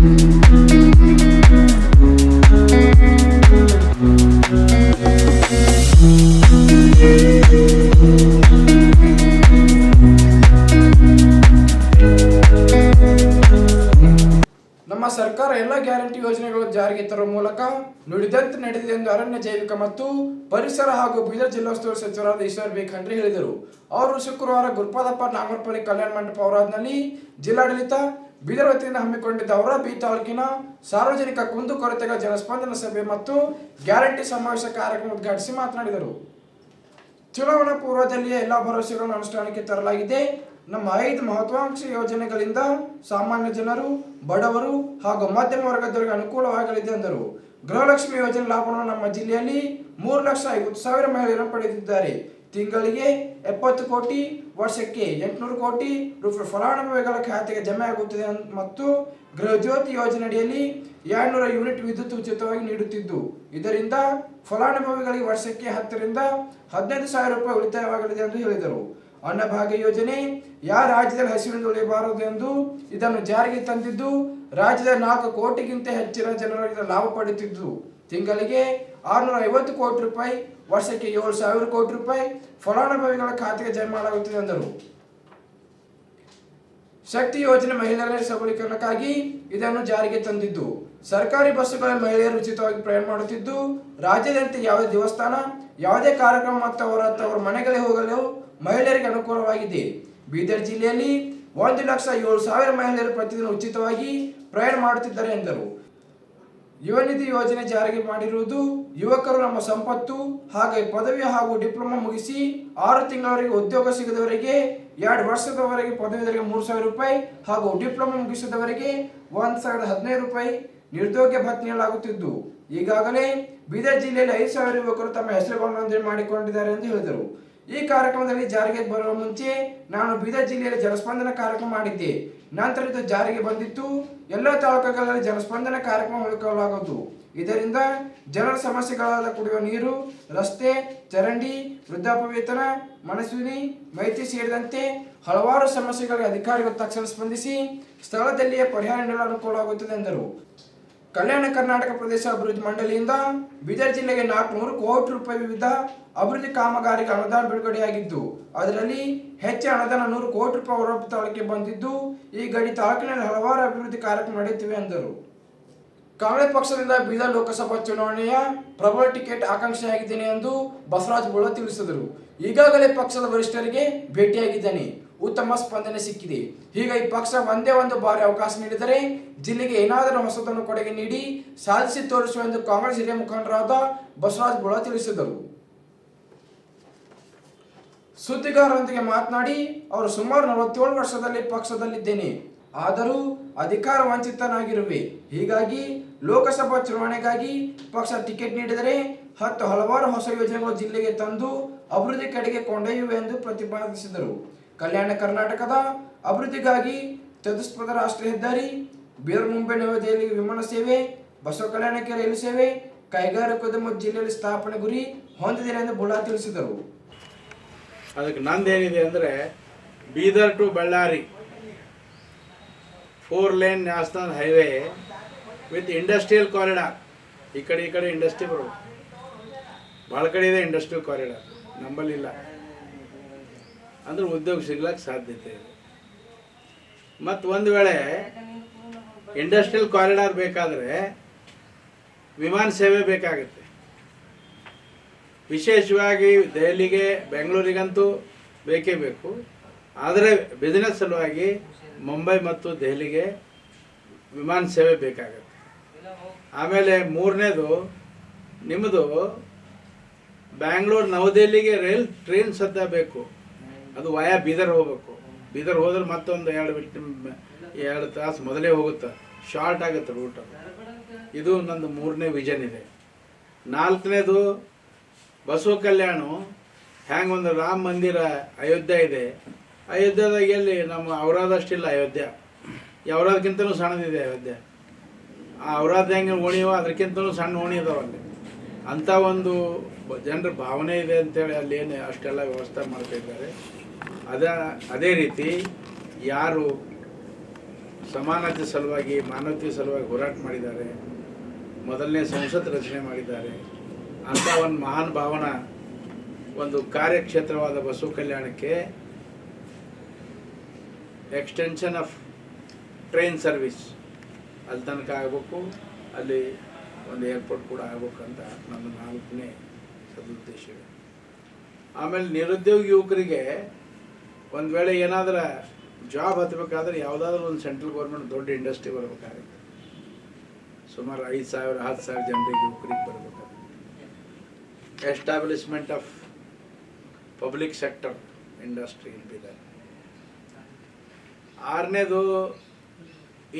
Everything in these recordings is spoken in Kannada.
ನಮ್ಮ ಸರ್ಕಾರ ಎಲ್ಲ ಗ್ಯಾರಂಟಿ ಯೋಜನೆಗಳು ಜಾರಿಗೆ ತರುವ ಮೂಲಕ ನುಡಿದಂತೆ ನಡೆದಿದೆ ಎಂದು ಅರಣ್ಯ ಜೈವಿಕ ಮತ್ತು ಪರಿಸರ ಹಾಗೂ ಬೀದರ್ ಜಿಲ್ಲಾ ಉಸ್ತುವಾರಿ ಸಚಿವರಾದ ಈಶ್ವರ್ ಬಿ ಹೇಳಿದರು. ಅವರು ಶುಕ್ರವಾರ ಗುರುಪಾದಪ್ಪ ನಾಗರಪಲ್ಲಿ ಕಲ್ಯಾಣ ಮಂಟಪ ಅವರಾದ್ನಲ್ಲಿ ಜಿಲ್ಲಾಡಳಿತ ಬೀದರ್ ವತಿಯಿಂದ ಹಮ್ಮಿಕೊಂಡಿದ್ದ ಅವರ ಬಿ ತಾಲೂಕಿನ ಸಾರ್ವಜನಿಕ ಕುಂದುಕೊರತೆಗಳ ಜನಸ್ಪಂದನ ಸಭೆ ಮತ್ತು ಗ್ಯಾರಂಟಿ ಸಮಾವೇಶ ಕಾರ್ಯಕ್ರಮ ಉದ್ಘಾಟಿಸಿ ಮಾತನಾಡಿದರು. ಚುನಾವಣಾ ಪೂರ್ವದಲ್ಲಿಯೇ ಎಲ್ಲ ಭರವಸೆಗಳನ್ನು ಅನುಷ್ಠಾನಕ್ಕೆ ತರಲಾಗಿದೆ. ನಮ್ಮ ಐದು ಮಹತ್ವಾಕಾಂಕ್ಷಿ ಯೋಜನೆಗಳಿಂದ ಸಾಮಾನ್ಯ ಜನರು, ಬಡವರು ಹಾಗೂ ಮಧ್ಯಮ ವರ್ಗದವರಿಗೆ ಅನುಕೂಲವಾಗಲಿದೆ ಎಂದರು. ಗೃಹಲಕ್ಷ್ಮಿ ಯೋಜನೆ ಲಾಭವನ್ನು ನಮ್ಮ ಜಿಲ್ಲೆಯಲ್ಲಿ ಮೂರು ಲಕ್ಷ ಐವತ್ತು ಸಾವಿರ ಮಹಿಳೆಯರು ಪಡೆದಿದ್ದಾರೆ. ತಿಂಗಳಿಗೆ ಎಪ್ಪತ್ತು ಕೋಟಿ, ವರ್ಷಕ್ಕೆ ಎಂಟುನೂರು ಕೋಟಿ ರೂಪಾಯಿ ಫಲಾನುಭವಿಗಳ ಖಾತೆಗೆ ಜಮೆ ಆಗುತ್ತಿದೆ ಮತ್ತು ಗೃಹಜ್ಯೋತಿ ಯೋಜನೆಯಡಿಯಲ್ಲಿ ಎರಡ್ನೂರ ಯೂನಿಟ್ ವಿದ್ಯುತ್ ಉಚಿತವಾಗಿ ನೀಡುತ್ತಿದ್ದು. ಇದರಿಂದ ಫಲಾನುಭವಿಗಳಿಗೆ ವರ್ಷಕ್ಕೆ ಹತ್ತರಿಂದ ಹದಿನೈದು ಸಾವಿರ ರೂಪಾಯಿ ಉಳಿತಾಯವಾಗಲಿದೆ ಎಂದು ಹೇಳಿದರು. ಅನ್ನಭಾಗ್ಯ ಯೋಜನೆ, ಯಾವ ರಾಜ್ಯದಲ್ಲಿ ಹಸಿವಿನಿಂದ ಉಳಿಯಬಾರದು ಎಂದು ಇದನ್ನು ಜಾರಿಗೆ ತಂದಿದ್ದು ರಾಜ್ಯದ ನಾಲ್ಕು ಕೋಟಿಗಿಂತ ಹೆಚ್ಚಿನ ಜನರು ಇದರ ಲಾಭ ಪಡೆಯುತ್ತಿದ್ದು ತಿಂಗಳಿಗೆ ಆರುನೂರ ಐವತ್ತು ಕೋಟಿ ರೂಪಾಯಿ, ವರ್ಷಕ್ಕೆ ಏಳು ಸಾವಿರ ಕೋಟಿ ರೂಪಾಯಿ ಫಲಾನುಭವಿಗಳ ಖಾತೆಗೆ ಜಮೆ ಮಾಡಲಾಗುತ್ತಿದೆ ಎಂದರು. ಶಕ್ತಿ ಯೋಜನೆ ಮಹಿಳೆಯರ ಸಬಲೀಕರಣಕ್ಕಾಗಿ ಇದನ್ನು ಜಾರಿಗೆ ತಂದಿದ್ದು. ಸರ್ಕಾರಿ ಬಸ್ಸುಗಳಲ್ಲಿ ಮಹಿಳೆಯರು ಉಚಿತವಾಗಿ ಪ್ರಯಾಣ ಮಾಡುತ್ತಿದ್ದು, ರಾಜ್ಯದಂತೆ ಯಾವುದೇ ದೇವಸ್ಥಾನ, ಯಾವುದೇ ಕಾರ್ಯಕ್ರಮ ಮತ್ತು ಅವರ ತವರ ಮನೆಗಳಿಗೆ ಹೋಗಲು ಮಹಿಳೆಯರಿಗೆ ಅನುಕೂಲವಾಗಿದೆ. ಬೀದರ್ ಜಿಲ್ಲೆಯಲ್ಲಿ ಒಂದು ಲಕ್ಷ ಏಳು ಸಾವಿರ ಮಹಿಳೆಯರು ಪ್ರತಿದಿನ ಉಚಿತವಾಗಿ ಪ್ರಯಾಣ ಮಾಡುತ್ತಿದ್ದಾರೆ ಎಂದರು. ಯುವ ನಿಧಿ ಯೋಜನೆ ಜಾರಿಗೆ ಮಾಡಿರುವುದು ಯುವಕರು ನಮ್ಮ ಸಂಪತ್ತು ಹಾಗೆ ಪದವಿ ಹಾಗೂ ಡಿಪ್ಲೊಮಾ ಮುಗಿಸಿ ಆರು ತಿಂಗಳವರೆಗೆ ಉದ್ಯೋಗ ಸಿಗದವರಿಗೆ, ಎರಡು ವರ್ಷದವರೆಗೆ ಪದವಿದವರಿಗೆ ಮೂರು ಸಾವಿರ ರೂಪಾಯಿ ಹಾಗೂ ಡಿಪ್ಲೊಮಾ ಮುಗಿಸಿದವರಿಗೆ ಒಂದು ಸಾವಿರದ ಹದಿನೈದು ರೂಪಾಯಿ ನಿರುದ್ಯೋಗ ಭತ್ಯೆ ನೀಡಲಾಗುತ್ತಿದ್ದು. ಈಗಾಗಲೇ ಬೀದರ್ ಜಿಲ್ಲೆಯಲ್ಲಿ ಐದು ಸಾವಿರ ಯುವಕರು ತಮ್ಮ ಹೆಸರುಗಳನ್ನು ನೋಂದಣಿ ಮಾಡಿಕೊಂಡಿದ್ದಾರೆ ಎಂದು ಹೇಳಿದರು. ಈ ಕಾರ್ಯಕ್ರಮದಲ್ಲಿ ಜಾರಿಗೆ ಬರುವ ಮುಂಚೆ ನಾನು ಬೀದರ್ ಜಿಲ್ಲೆಯಲ್ಲಿ ಜನಸ್ಪಂದನ ಕಾರ್ಯಕ್ರಮ ಮಾಡಿದ್ದೆ. ನಂತರ ಇದು ಜಾರಿಗೆ ಬಂದಿತ್ತು. ಎಲ್ಲ ತಾಲೂಕುಗಳಲ್ಲಿ ಜನಸ್ಪಂದನ ಕಾರ್ಯಕ್ರಮ ಹಮ್ಮಿಕೊಳ್ಳಲಾಗುವುದು ಇದರಿಂದ ಜನರ ಸಮಸ್ಯೆಗಳಾದ ಕುಡಿಯುವ ನೀರು, ರಸ್ತೆ, ಚರಂಡಿ ವೃದ್ಧಾಪ್ಯವೇತನ ಮನಸ್ವಿನಿ, ಮೈತ್ರಿ ಸೇರಿದಂತೆ ಹಲವಾರು ಸಮಸ್ಯೆಗಳಿಗೆ ಅಧಿಕಾರಿಗಳು ತಕ್ಷಣ ಸ್ಪಂದಿಸಿ ಸ್ಥಳದಲ್ಲಿಯೇ ಪರಿಹಾರ ನೀಡಲು ಅನುಕೂಲವಾಗುತ್ತದೆ ಎಂದರು. ಕಲ್ಯಾಣ ಕರ್ನಾಟಕ ಪ್ರದೇಶ ಅಭಿವೃದ್ಧಿ ಮಂಡಳಿಯಿಂದ ಬೀದರ್ ಜಿಲ್ಲೆಗೆ ನಾಲ್ಕುನೂರು ಕೋಟಿ ರೂಪಾಯಿ ವಿವಿಧ ಅಭಿವೃದ್ಧಿ ಕಾಮಗಾರಿಗೆ ಅನುದಾನ ಬಿಡುಗಡೆಯಾಗಿದ್ದು ಅದರಲ್ಲಿ ಹೆಚ್ಚು ಅನುದಾನ ನೂರು ಕೋಟಿ ರೂಪಾಯಿ ಹೊರಬ ತಾಲೂಕಿಗೆ ಬಂದಿದ್ದು, ಈ ಗಡಿ ತಾಲೂಕಿನಲ್ಲಿ ಹಲವಾರು ಅಭಿವೃದ್ಧಿ ಕಾರ್ಯಕ್ರಮ ನಡೆಯುತ್ತಿವೆ ಎಂದರು. ಕಾಂಗ್ರೆಸ್ ಪಕ್ಷದಿಂದ ಬೀದರ್ ಲೋಕಸಭಾ ಚುನಾವಣೆಯ ಪ್ರಬಲ ಟಿಕೆಟ್ ಆಕಾಂಕ್ಷೆಯಾಗಿದ್ದೇನೆ ಎಂದು ಬಸವರಾಜ ಬೊಳ್ಳ ತಿಳಿಸಿದರು. ಈಗಾಗಲೇ ಪಕ್ಷದ ವರಿಷ್ಠರಿಗೆ ಭೇಟಿಯಾಗಿದ್ದೇನೆ. ಉತ್ತಮ ಸ್ಪಂದನೆ ಸಿಕ್ಕಿದೆ. ಈಗ ಈ ಪಕ್ಷ ಒಂದೇ ಒಂದು ಬಾರಿ ಅವಕಾಶ ನೀಡಿದರೆ ಜಿಲ್ಲೆಗೆ ಏನಾದರೂ ಹೊಸತನ್ನು ಕೊಡುಗೆ ನೀಡಿ ಸಾಧಿಸಿ ತೋರಿಸುವ ಎಂದು ಕಾಂಗ್ರೆಸ್ ಹಿರಿಯ ಮುಖಂಡರಾದ ಬಸವರಾಜ ಬೋಳ ತಿಳಿಸಿದರು. ಸುದ್ದಿಗಾರರೊಂದಿಗೆ ಮಾತನಾಡಿ, ಅವರು ಸುಮಾರು ನಲವತ್ತೇಳು ವರ್ಷದಲ್ಲಿ ಪಕ್ಷದಲ್ಲಿದ್ದೇನೆ ಆದರೂ ಅಧಿಕಾರ ವಂಚಿತನಾಗಿರುವೆ. ಹೀಗಾಗಿ ಲೋಕಸಭಾ ಚುನಾವಣೆಗಾಗಿ ಪಕ್ಷ ಟಿಕೆಟ್ ನೀಡಿದರೆ ಹತ್ತು ಹಲವಾರು ಹೊಸ ಯೋಜನೆಗಳು ಜಿಲ್ಲೆಗೆ ತಂದು ಅಭಿವೃದ್ಧಿ ಕಡೆಗೆ ಕೊಂಡೊಯ್ಯುವೆ ಎಂದು ಪ್ರತಿಪಾದಿಸಿದರು. ಕಲ್ಯಾಣ ಕರ್ನಾಟಕದ ಅಭಿವೃದ್ಧಿಗಾಗಿ ಚತುಷ್ಪಥ ರಾಷ್ಟ್ರೀಯ ಹೆದ್ದಾರಿ, ಬೀದರ್ ಮುಂಬೈ ನವದೆಹಲಿ ವಿಮಾನ ಸೇವೆ, ಬಸವ ಕಲ್ಯಾಣಕ್ಕೆ ರೈಲು ಸೇವೆ ಕೈಗಾರಿಕೋದ್ಯಮ ಜಿಲ್ಲೆಯಲ್ಲಿ ಸ್ಥಾಪನೆ ಗುರಿ ಹೊಂದಿದೆ ಎಂದು ಬುಳ್ಳಾ ತಿಳಿಸಿದರು. ಅದಕ್ಕೆ ನಂದೇನಿದೆ ಅಂದರೆ Bidar to Ballari four lane national highway with industrial corridor. ಈ ಕಡೆ ಈ ಕಡೆ ಇಂಡಸ್ಟ್ರಿ ಬರೋದು ಭಾಳ ಕಡೆ ಇದೆ ಇಂಡಸ್ಟ್ರಿಯಲ್ ಕಾರಿಡಾರ್. ನಂಬಲಿಲ್ಲ ಅಂದ್ರೆ ಉದ್ಯೋಗ ಸಿಗ್ಲಕ್ಕೆ ಸಾಧ್ಯತೆ ಇದೆ. ಮತ್ತು ಒಂದು ವೇಳೆ ಇಂಡಸ್ಟ್ರಿಯಲ್ ಕಾರಿಡಾರ್ ಬೇಕಾದರೆ ವಿಮಾನ ಸೇವೆ ಬೇಕಾಗುತ್ತೆ. ವಿಶೇಷವಾಗಿ ದೆಹಲಿಗೆ, ಬೆಂಗಳೂರಿಗಂತೂ ಬೇಕೇ ಬೇಕು. ಆದರೆ ಬಿಸ್ನೆಸ್ ಸಲುವಾಗಿ ಮುಂಬೈ ಮತ್ತು ದೆಹಲಿಗೆ ವಿಮಾನ ಸೇವೆ ಬೇಕಾಗುತ್ತೆ. ಆಮೇಲೆ ಮೂರನೇದು ನಿಮ್ಮದು ಬ್ಯಾಂಗ್ಳೂರು ನವದೆಹಲಿಗೆ ರೈಲ್ ಟ್ರೈನ್ ಸದ್ಯ ಬೇಕು. ಅದು ವಯಾ ಬೀದರ್ ಹೋಗ್ಬೇಕು. ಬೀದರ್ ಹೋದ್ರೆ ಮತ್ತೊಂದು ಎರಡು ಬಿಟ್ಟು ಎರಡು ತಾಸು ಮೊದಲೇ ಹೋಗುತ್ತೆ? ಶಾರ್ಟ್ ಆಗುತ್ತೆ ರೂಟ್ ಇದು ನಂದು ಮೂರನೇ ವಿಷನ್ ಇದೆ. ನಾಲ್ಕನೇದು ಬಸವ ಕಲ್ಯಾಣ. ಹ್ಯಾಂಗ ಒಂದು ರಾಮ ಮಂದಿರ ಅಯೋಧ್ಯೆ ಇದೆ. ಅಯೋಧ್ಯದಾಗ ಎಲ್ಲಿ? ನಮ್ಮ ಔರಾದಷ್ಟಿಲ್ಲ ಅಯೋಧ್ಯ. ಔರಾದಕ್ಕಿಂತಲೂ ಸಣ್ಣದಿದೆ ಅಯೋಧ್ಯೆ. ಆ ಅವರಾದ ಹೆಂಗೆ ಓಣಿಯೋ ಅದಕ್ಕಿಂತಲೂ ಸಣ್ಣ ಓಣಿ ಇದಾವೆ ಅಲ್ಲಿ. ಅಂಥ ಒಂದು ಜನರ ಭಾವನೆ ಇದೆ ಅಂತೇಳಿ ಅಲ್ಲಿ ಏನು ಅಷ್ಟೆಲ್ಲ ವ್ಯವಸ್ಥೆ ಮಾಡ್ತಾ ಅದ, ಅದೇ ರೀತಿ ಯಾರು ಸಮಾನತೆ ಸಲುವಾಗಿ ಮಾನವತೆ ಸಲುವಾಗಿ ಹೋರಾಟ ಮಾಡಿದ್ದಾರೆ, ಮೊದಲನೇ ಸಂಸತ್ ರಚನೆ ಮಾಡಿದ್ದಾರೆ ಅಂಥ ಒಂದು ಮಹಾನ್ ಭಾವನ, ಒಂದು ಕಾರ್ಯಕ್ಷೇತ್ರವಾದ ಬಸವ ಕಲ್ಯಾಣಕ್ಕೆ ಎಕ್ಸ್ಟೆನ್ಷನ್ ಆಫ್ ಟ್ರೈನ್ ಸರ್ವಿಸ್ ಅಲ್ಲಿ ತನಕ ಆಗಬೇಕು, ಅಲ್ಲಿ ಒಂದು ಏರ್ಪೋರ್ಟ್ ಕೂಡ ಆಗ್ಬೇಕಂತ ನನ್ನ ನಾಲ್ಕನೇ ಸದುದ್ದೇಶವಿದೆ ಆಮೇಲೆ ನಿರುದ್ಯೋಗ ಯುವಕರಿಗೆ ಒಂದು ವೇಳೆ ಏನಾದರೂ ಜಾಬ್ ಹತ್ತಬೇಕಾದ್ರೆ ಯಾವುದಾದ್ರೂ ಒಂದು ಸೆಂಟ್ರಲ್ ಗೌರ್ಮೆಂಟ್ ದೊಡ್ಡ ಇಂಡಸ್ಟ್ರಿ ಬರಬೇಕಾಗುತ್ತೆ. ಸುಮಾರು ಐದು ಸಾವಿರ ಹತ್ತು ಸಾವಿರ ಜನರಿಗೆ ಯುವಕರಿಗೆ ಬರಬೇಕಾಗುತ್ತೆ. Establishment of public sector industry Bidar ಆರನೇದು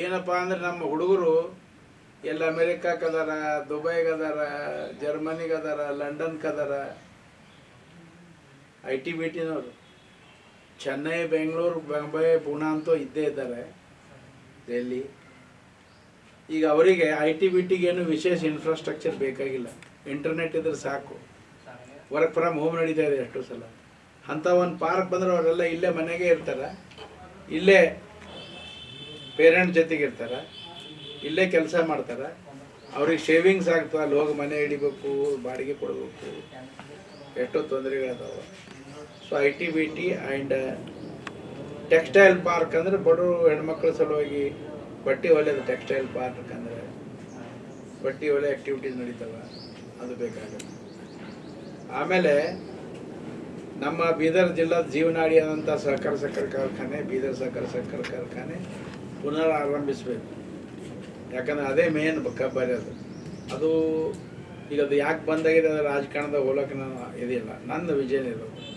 ಏನಪ್ಪ ಅಂದ್ರೆ ನಮ್ಮ ಹುಡುಗರು ಎಲ್ಲ ಅಮೇರಿಕಾಕ್ಕೆ ಅದಾರ, ದುಬೈಗೆ ಅದಾರ, ಜರ್ಮನಿಗೆ ಅದಾರ ಲಂಡನ್ಗೆ ಐ ಟಿ ಬಿ ಟಿನವರು ಚೆನ್ನೈ, ಬೆಂಗಳೂರು, ಬಾಂಬೆ, ಪುಣೆ ಅಂತೂ ಇದ್ದೇ ಇದ್ದಾರೆ ಡೆಲ್ಲಿ ಈಗ ಅವರಿಗೆ ಐ ಟಿ ಬಿ ಟಿಗೆ ಏನು ವಿಶೇಷ ಇನ್ಫ್ರಾಸ್ಟ್ರಕ್ಚರ್ ಬೇಕಾಗಿಲ್ಲ. ಇಂಟರ್ನೆಟ್ ಇದ್ರೆ ಸಾಕು. ವರ್ಕ್ ಫ್ರಮ್ ಹೋಮ್ ನಡೀತಾ ಇದೆ ಎಷ್ಟೋ ಸಲ. ಅಂಥ ಒಂದು ಪಾರ್ಕ್ ಬಂದ್ರೆ ಅವರೆಲ್ಲ ಇಲ್ಲೇ ಮನೆಗೆ ಇರ್ತಾರೆ. ಇಲ್ಲೇ ಪೇರೆಂಟ್ ಜೊತೆಗೆ ಇರ್ತಾರೆ. ಇಲ್ಲೇ ಕೆಲಸ ಮಾಡ್ತಾರೆ. ಅವ್ರಿಗೆ ಶೇವಿಂಗ್ಸ್ ಆಗ್ತದೆ. ಅಲ್ಲಿ ಹೋಗಿ ಮನೆ ಹಿಡಿಬೇಕು, ಬಾಡಿಗೆ ಕೊಡಬೇಕು. ಎಷ್ಟೋ ತೊಂದರೆಗಳದಾವೆ. So I T B T and textile park ಅಂದರೆ ಬಡವರು ಹೆಣ್ಮಕ್ಳ ಸಲುವಾಗಿ ಬಟ್ಟೆ ಹೊಲಿಯೋದು ಟೆಕ್ಸ್ಟೈಲ್ ಪಾರ್ಕ್ ಅಂದರೆ ಬಟ್ಟೆ ಒಲೆ ಆ್ಯಕ್ಟಿವಿಟೀಸ್ ನಡೀತವೆ, ಅದು ಬೇಕಾಗುತ್ತೆ. ಆಮೇಲೆ ನಮ್ಮ ಬೀದರ್ ಜಿಲ್ಲಾ ಜೀವನಾಡಿಯಾದಂಥ ಸಹಕಾರ ಸಕ್ಕರೆ ಕಾರ್ಖಾನೆ, ಬೀದರ್ ಸಹಕಾರ ಸಕ್ಕರೆ ಕಾರ್ಖಾನೆ ಪುನರ್ ಆರಂಭಿಸಬೇಕು ಯಾಕಂದರೆ ಅದೇ ಮೇನ್ ಕಬ್ಬರಿ ಅದು. ಅದು ಈಗ ಅದು ಯಾಕೆ ಬಂದಾಗಿದೆ ಅದು ರಾಜಕಾರಣದ ಹೋಲಕ್ಕೆ ನಾನು ಇದಿಲ್ಲ. ನನ್ನ ವಿಜಯನ ಇರೋದು